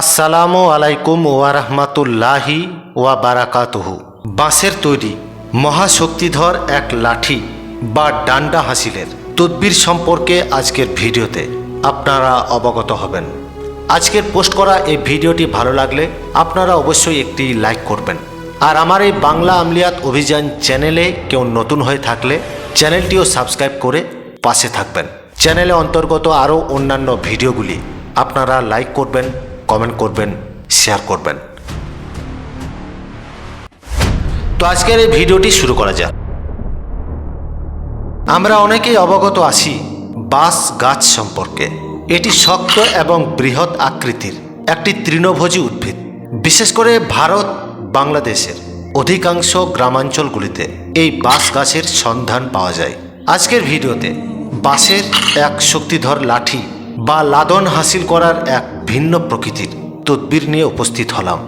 আসসালামু আলাইকুম ওয়ারহমাতুল্লাহি ওয়া বারাকাতুহু। বাঁশের তৈরি মহাশক্তিধর এক লাঠি বা ডান্ডা হাসিলের তদবির সম্পর্কে আজকের ভিডিওতে আপনারা অবগত হবেন। আজকের পোস্ট করা এই ভিডিওটি ভালো লাগলে আপনারা অবশ্যই একটি লাইক করবেন। আর আমার এই বাংলা আমলিয়াত অভিযান চ্যানেলে কেউ নতুন হয়ে থাকলে চ্যানেলটিও সাবস্ক্রাইব করে পাশে থাকবেন। চ্যানেলে অন্তর্গত আরও অন্যান্য ভিডিওগুলি আপনারা লাইক করবেন কমেন্ট করবেন শেয়ার করবেন। তো আজকের এই ভিডিওটি শুরু করা যাক। আমরা অনেকেই অবগত আছি বাঁশ গাছ সম্পর্কে। এটি শক্ত এবং বৃহৎ আকৃতির একটি তৃণভোজী উদ্ভিদ। বিশেষ করে ভারত, বাংলাদেশের অধিকাংশ গ্রামাঞ্চলগুলিতে এই বাঁশ গাছের সন্ধান পাওয়া যায়। আজকের ভিডিওতে বাঁশের এক শক্তিধর লাঠি বা লাদন হাসিল করার এক ভিন্ন প্রকৃতির তদবির নিয়ে উপস্থিত হলাম।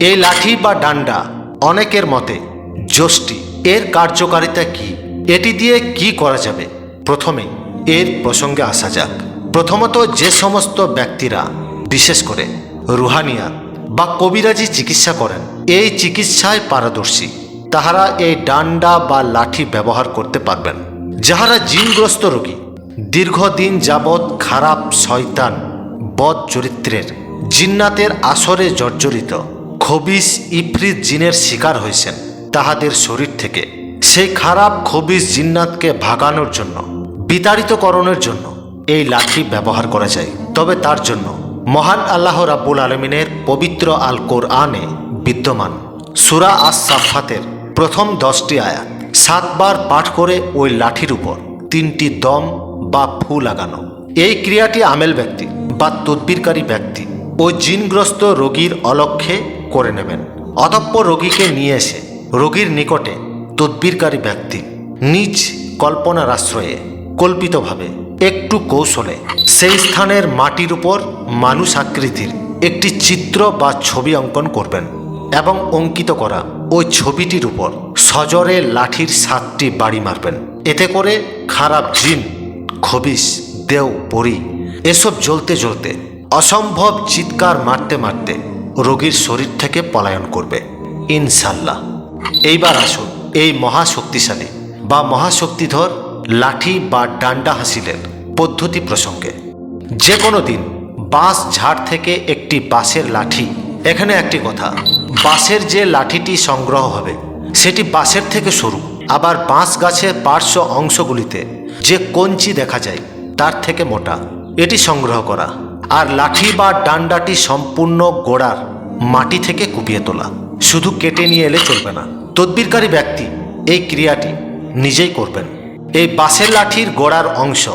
এই লাঠি বা ডান্ডা অনেকের মতে যষ্টি এর কার্যকারিতা কি? এটি দিয়ে কি করা যাবে? প্রথমে এর প্রসঙ্গে আসা যাক। প্রথমত যে সমস্ত ব্যক্তিরা, বিশেষ করে রুহানিয়া বা কবিরাজি চিকিৎসা করেন, এই চিকিৎসায় পারদর্শী। তাহারা এই ডান্ডা বা লাঠি ব্যবহার করতে পারবেন। যাহারা জিনগ্রস্ত রোগী, দীর্ঘদিন যাবৎ খারাপ শয়তান বদ চরিত্রের, জিন্নাতের আসরে জর্জরিত। খবিস ইফরিত জিনের শিকার হয়েছেন তাহাদের শরীর থেকে। সেই খারাপ খবিস জিন্নাতকে ভাগানোর জন্য, বিতাড়িতকরণের জন্য এই লাঠি ব্যবহার করা যায়। তবে তার জন্য মহান আল্লাহ রাব্বুল আলমিনের পবিত্র আল কোরআনে বিদ্যমান সুরা আস সাফাতের প্রথম দশটি আয়াত। সাতবার পাঠ করে ওই লাঠির উপর তিনটি দম বা ফু লাগানো। এই ক্রিয়াটি আমেল ব্যক্তি বা তদ্বিরকারী ব্যক্তি। ও জিনগ্রস্ত রোগীর অলক্ষ্যে করে নেবেন। অতঃপর রোগীকে নিয়ে এসে রোগীর নিকটে তদ্বিরকারী ব্যক্তি নিজ কল্পনার আশ্রয়ে কল্পিতভাবে একটু কৌশলে সেই স্থানের মাটির উপর মানুষ আকৃতির একটি চিত্র বা ছবি অঙ্কন করবেন এবং অঙ্কিত করা ওই ছবিটির উপর সজরে লাঠির সাতটি বাড়ি মারবেন। এতে করে খারাপ জিন খবিস দেও, পরি এসব জ্বলতে জ্বলতে, অসম্ভব চিৎকার মারতে মারতে রোগীর শরীর থেকে পলায়ন করবে। ইনশাল্লাহ। এইবার আসুন এই মহাশক্তিশালী বা মহাশক্তিধর লাঠি বা ডান্ডা হাসিলের পদ্ধতি প্রসঙ্গে। যে কোনো দিন বাঁশ ঝাড় থেকে একটি বাঁশের লাঠি, এখানে একটি কথা, বাঁশের যে লাঠিটি সংগ্রহ হবে, সেটি বাঁশের থেকে সরু, আবার বাঁশ গাছের পার্শ্ব অংশগুলিতে যে কঞ্চি দেখা যায়, তার থেকে মোটা। এটি সংগ্রহ করা। আর লাঠি বা ডান্ডাটি সম্পূর্ণ গোড়ার মাটি থেকে কুপিয়ে তোলা। শুধু কেটে নিয়ে এলে চলবে না। তদ্বিরকারী ব্যক্তি এই ক্রিয়াটি নিজেই করবেন। এই বাঁশের লাঠির গোড়ার অংশ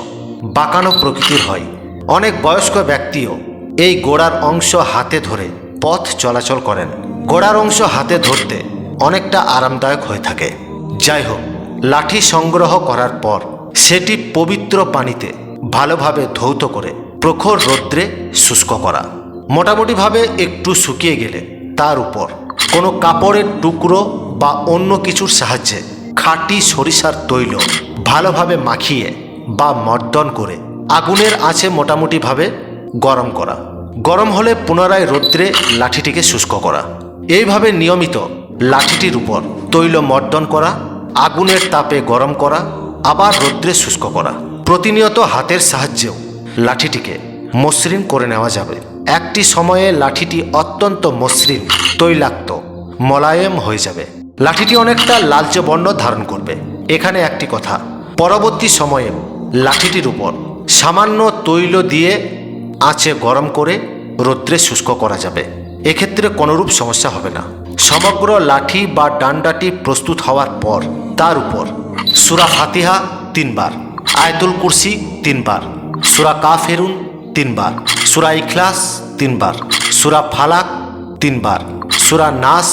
বাঁকানো প্রকৃতির হয়। অনেক বয়স্ক ব্যক্তিও এই গোড়ার অংশ হাতে ধরে পথ চলাচল করেন। গোড়ার অংশ হাতে ধরতে অনেকটা আরামদায়ক হয়ে থাকে। যাই হোক, লাঠি সংগ্রহ করার পর সেটি পবিত্র পানিতে ভালোভাবে ধৌত করে প্রখর রৌদ্রে শুষ্ক করা। মোটামুটিভাবে একটু শুকিয়ে গেলে তার উপর কোনো কাপড়ের টুকরো বা অন্য কিছুর সাহায্যে খাঁটি সরিষার তৈল ভালোভাবে মাখিয়ে বা মর্দন করে আগুনের আঁচে মোটামুটিভাবে গরম করা। গরম হলে পুনরায় রৌদ্রে লাঠিটিকে শুষ্ক করা। এইভাবে নিয়মিত লাঠিটির উপর তৈল মর্দন করা, আগুনের তাপে গরম করা, আবার রৌদ্রে শুষ্ক করা। প্রতিনিয়ত হাতের সাহায্যেও লাঠিটিকে মসৃণ করে নেওয়া যাবে। একটি সময়ে লাঠিটি অত্যন্ত মসৃণ, তৈলাক্ত, মোলায়েম হয়ে যাবে। লাঠিটি অনেকটা লালচে বর্ণ ধারণ করবে। এখানে একটি কথা, পরবর্তী সময়ে লাঠিটির উপর সামান্য তৈল দিয়ে আঁচে গরম করে রৌদ্রে শুষ্ক করা যাবে। এক্ষেত্রে কোনোরূপ সমস্যা হবে না। সমগ্র লাঠি বা ডান্ডাটি প্রস্তুত হওয়ার পর তার উপর সুরা ফাতিহা তিনবার আয়তুল কুরসি তিনবার, সুরা কাফেরুন তিনবার, সুরা ইখলাস তিনবার, সুরা ফালাক তিনবার, সুরা নাস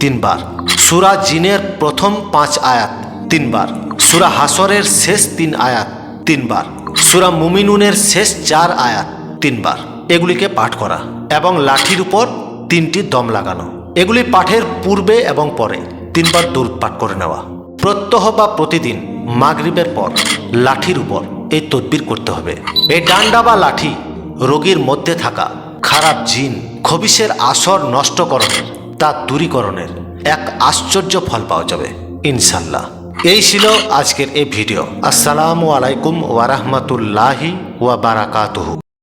তিনবার, সুরা জিনের প্রথম পাঁচ আয়াত তিনবার, সুরা হাসরের শেষ তিন আয়াত তিনবার, সুরা মুমিনুনের শেষ চার আয়াত তিনবার। এগুলিকে পাঠ করা এবং লাঠির উপর তিনটি দম লাগানো। এগুলি পাঠের পূর্বে এবং পরে তিনবার দূর পাঠ করে নেওয়া। প্রত্যহ বা প্রতিদিন মাগরিবের পর, লাঠির উপর এই তদবির করতে হবে। এই ডান্ডা বা লাঠি রোগীর মধ্যে থাকা খারাপ জিন খবিসের আসর নষ্টকরণের, তা দূরীকরণের এক আশ্চর্য ফল পাওয়া যাবে, ইনশাল্লাহ। এই ছিল আজকের এই ভিডিও। আসসালামু আলাইকুম ওয়ারাহমাতুল্লাহি ওয়া বারাকাতুহু।